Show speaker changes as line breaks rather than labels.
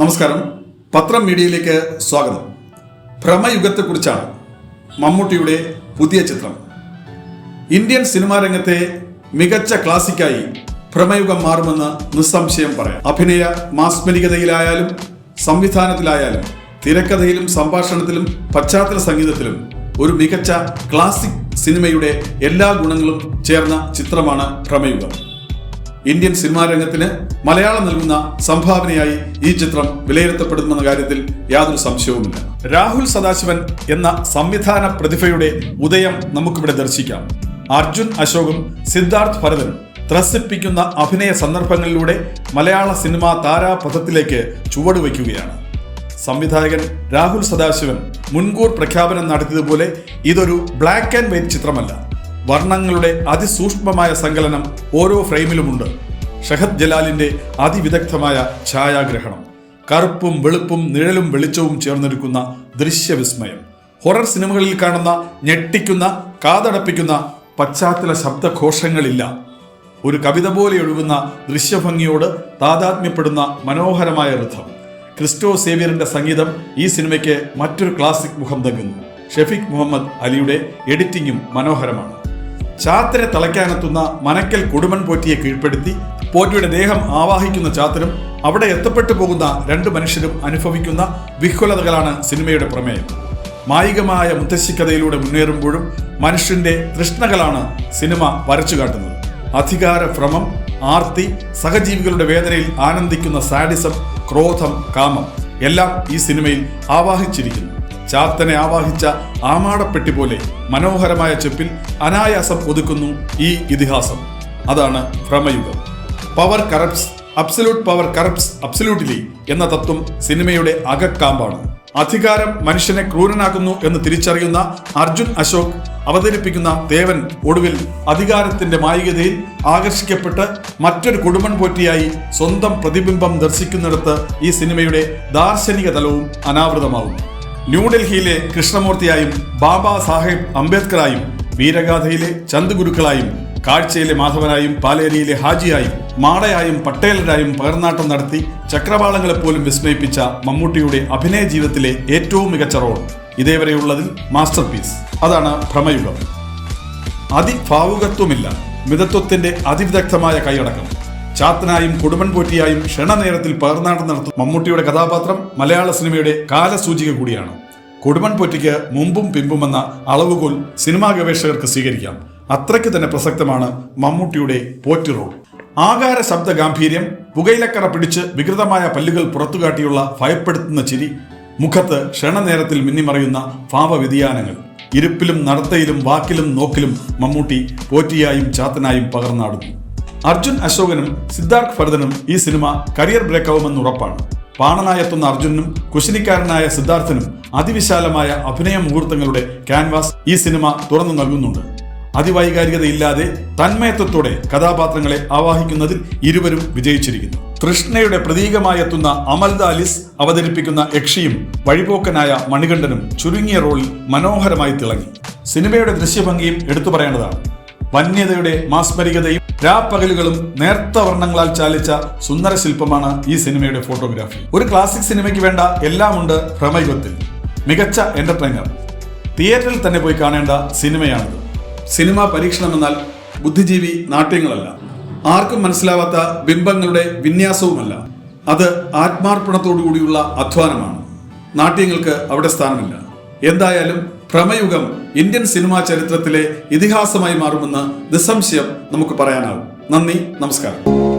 നമസ്കാരം. പത്രം മീഡിയയിലേക്ക് സ്വാഗതം. ഭ്രമയുഗത്തെക്കുറിച്ചാണ് മമ്മൂട്ടിയുടെ പുതിയ ചിത്രം. ഇന്ത്യൻ സിനിമാ രംഗത്തെ മികച്ച ക്ലാസിക്കായി ഭ്രമയുഗം മാറുമെന്ന് നിസ്സംശയം പറയാം. അഭിനയ മാസ്മരികതയിലായാലും സംവിധാനത്തിലായാലും തിരക്കഥയിലും സംഭാഷണത്തിലും പശ്ചാത്തല സംഗീതത്തിലും ഒരു മികച്ച ക്ലാസിക് സിനിമയുടെ എല്ലാ ഗുണങ്ങളും ചേർന്ന ചിത്രമാണ് ഭ്രമയുഗം. ഇന്ത്യൻ സിനിമാ രംഗത്തിന് മലയാളം നൽകുന്ന സംഭാവനയായി ഈ ചിത്രം വിലയിരുത്തപ്പെടുമെന്ന കാര്യത്തിൽ യാതൊരു സംശയവുമില്ല. രാഹുൽ സദാശിവൻ എന്ന സംവിധാന പ്രതിഭയുടെ ഉദയം നമുക്കിവിടെ ദർശിക്കാം. അർജുൻ അശോകും സിദ്ധാർത്ഥ് ഭരതനും ത്രസിപ്പിക്കുന്ന അഭിനയ സന്ദർഭങ്ങളിലൂടെ മലയാള സിനിമാ താരാപഥത്തിലേക്ക് ചുവടുവയ്ക്കുകയാണ്. സംവിധായകൻ രാഹുൽ സദാശിവൻ മുൻകൂർ പ്രഖ്യാപനം നടത്തിയതുപോലെ ഇതൊരു ബ്ലാക്ക് ആൻഡ് വൈറ്റ് ചിത്രമല്ല. വർണങ്ങളുടെ അതിസൂക്ഷ്മമായ സങ്കലനം ഓരോ ഫ്രെയിമിലുമുണ്ട്. ഷഹദ് ജലാലിന്റെ അതിവിദഗ്ധമായ ഛായാഗ്രഹണം. കറുപ്പും വെളുപ്പും നിഴലും വെളിച്ചവും ചേർന്നിരിക്കുന്ന ദൃശ്യവിസ്മയം. ഹൊറർ സിനിമകളിൽ കാണുന്ന ഞെട്ടിക്കുന്ന കാതടപ്പിക്കുന്ന പശ്ചാത്തല ശബ്ദഘോഷങ്ങളില്ല. ഒരു കവിത പോലെ ഒഴുകുന്ന ദൃശ്യഭംഗിയോട് താതാത്മ്യപ്പെടുന്ന മനോഹരമായ ഋഥം ക്രിസ്റ്റോ സേവിയറിന്റെ സംഗീതം ഈ സിനിമയ്ക്ക് മറ്റൊരു ക്ലാസിക് മുഖം നൽകുന്നു ഷെഫീഖ് മുഹമ്മദ് അലിയുടെ എഡിറ്റിംഗും മനോഹരമാണ്. ചാത്തരെ തളയ്ക്കാനെത്തുന്ന മനക്കൽ കൊടുമൺ പോറ്റിയെ കീഴ്പ്പെടുത്തി പോറ്റിയുടെ ദേഹം ആവാഹിക്കുന്ന ചാത്തരും അവിടെ എത്തപ്പെട്ടു പോകുന്ന രണ്ട് മനുഷ്യരും അനുഭവിക്കുന്ന വിഹ്വലതകളാണ് സിനിമയുടെ പ്രമേയം. മായികമായ മുത്തശ്ശിക്കഥയിലൂടെ മുന്നേറുമ്പോഴും മനുഷ്യന്റെ തൃഷ്ണകളാണ് സിനിമ വരച്ചു കാട്ടുന്നത്. അധികാര ഭ്രമം ആർത്തി സഹജീവികളുടെ വേദനയിൽ ആനന്ദിക്കുന്ന സാഡിസം ക്രോധം കാമം എല്ലാം ഈ സിനിമയിൽ ആവാഹിച്ചിരിക്കുന്നു. ചാത്തനെ ആവാഹിച്ച ആമാടപ്പെട്ടി പോലെ മനോഹരമായ ചെപ്പിൽ അനായാസം ഒതുക്കുന്നു ഈ ഇതിഹാസം. അതാണ് Bramayugam. Power corrupts absolute power corrupts absolutely എന്ന തത്വം സിനിമയുടെ അകക്കാമ്പാണ്. അധികാരം മനുഷ്യനെ ക്രൂരനാക്കുന്നു എന്ന് തിരിച്ചറിയുന്ന അർജുൻ അശോക് അവതരിപ്പിക്കുന്ന ദേവൻ ഒടുവിൽ അധികാരത്തിന്റെ മായികതയിൽ ആകർഷിക്കപ്പെട്ട് മറ്റൊരു കുടുംബൻ പോറ്റിയായി സ്വന്തം പ്രതിബിംബം ദർശിക്കുന്നിടത്ത് ഈ സിനിമയുടെ ദാർശനിക തലവും അനാവൃതമാവുന്നു ന്യൂഡൽഹിയിലെ കൃഷ്ണമൂർത്തിയായും ബാബ സാഹേബ് അംബേദ്കറായും വീരഗാഥയിലെ ചന്ദ് ഗുരുക്കളായും കാഴ്ചയിലെ മാധവനായും പാലേരിയിലെ ഹാജിയായും മാടയായും പട്ടേലരായും പകർന്നാട്ടം നടത്തി ചക്രവാളങ്ങളെ പോലും വിസ്മയിപ്പിച്ച മമ്മൂട്ടിയുടെ അഭിനയ ജീവിതത്തിലെ ഏറ്റവും മികച്ച റോൾ. ഇതേവരെയുള്ളതിൽ മാസ്റ്റർ പീസ് അതാണ് ഭ്രമയുഗം. അതിഭാവുകത്വമില്ല. മിതത്വത്തിന്റെ അതിവിദഗ്ധമായ കൈയടക്കം. ചാത്തനായും കുടുംബൻ പോറ്റിയായും ക്ഷണനേരത്തിൽ പകർന്നാട്ടം നടത്തും മമ്മൂട്ടിയുടെ കഥാപാത്രം മലയാള സിനിമയുടെ കാലസൂചിക കൂടിയാണ്. കുടുംബൻ പോറ്റിക്ക് മുമ്പും പിമ്പുമെന്ന അളവുകോൽ സിനിമാ ഗവേഷകർക്ക് സ്വീകരിക്കാം. അത്രയ്ക്ക് തന്നെ പ്രസക്തമാണ് മമ്മൂട്ടിയുടെ പോറ്റി റോൾ. ആകാര ശബ്ദ ഗാംഭീര്യം പുകയിലക്കറ പിടിച്ച് വികൃതമായ പല്ലുകൾ പുറത്തുകാട്ടിയുള്ള ഭയപ്പെടുത്തുന്ന ചിരി മുഖത്ത് ക്ഷണനേരത്തിൽ മിന്നിമറയുന്ന ഭാവവ്യതിയാനങ്ങൾ ഇരുപ്പിലും നടത്തയിലും വാക്കിലും നോക്കിലും മമ്മൂട്ടി പോറ്റിയായും ചാത്തനായും പകർന്നാടുന്നു. അർജുൻ അശോകനും സിദ്ധാർത്ഥ് ഭരതനും ഈ സിനിമ കരിയർ ബ്രേക്കാവുമെന്ന് ഉറപ്പാണ്. പാണനായെത്തുന്ന അർജുനും കുശിനിക്കാരനായ സിദ്ധാർത്ഥനും അതിവിശാലമായ അഭിനയ മുഹൂർത്തങ്ങളുടെ ക്യാൻവാസ് ഈ സിനിമ തുറന്നു നൽകുന്നുണ്ട്. അതിവൈകാരികതയില്ലാതെ തന്മയത്വത്തോടെ കഥാപാത്രങ്ങളെ ആവാഹിക്കുന്നതിൽ ഇരുവരും വിജയിച്ചിരിക്കുന്നു. കൃഷ്ണയുടെ പ്രതീകമായെത്തുന്ന അമൽദ അലിസ് അവതരിപ്പിക്കുന്ന യക്ഷിയും വഴിപോക്കനായ മണികണ്ഠനും ചുരുങ്ങിയ റോളിൽ മനോഹരമായി തിളങ്ങി. സിനിമയുടെ ദൃശ്യഭംഗിയും എടുത്തു പറയേണ്ടതാണ്. വന്യതയുടെ മാസ്മരികതയും രാപ്പകലുകളും നേർത്ത വർണങ്ങളാൽ ചാലിച്ച സുന്ദര ശില്പമാണ് ഈ സിനിമയുടെ ഫോട്ടോഗ്രാഫി. ഒരു ക്ലാസിക് സിനിമയ്ക്ക് വേണ്ട എല്ലാമുണ്ട് ഭ്രമയുഗത്തിൽ മികച്ച എന്റർടൈനർ തിയേറ്ററിൽ തന്നെ പോയി കാണേണ്ട സിനിമയാണിത്. സിനിമ പരീക്ഷണമെന്നാൽ ബുദ്ധിജീവി നാട്യങ്ങളല്ല. ആർക്കും മനസ്സിലാവാത്ത ബിംബങ്ങളുടെ വിന്യാസവുമല്ല. അത് ആത്മാർപ്പണത്തോടു കൂടിയുള്ള അധ്വാനമാണ്. നാട്യങ്ങൾക്ക് അവിടെ സ്ഥാനമില്ല. എന്തായാലും ഭ്രമയുഗം ഇന്ത്യൻ സിനിമാ ചരിത്രത്തിലെ ഇതിഹാസമായി മാറുമെന്ന് നിസ്സംശയം നമുക്ക് പറയാനാകും. നന്ദി നമസ്കാരം.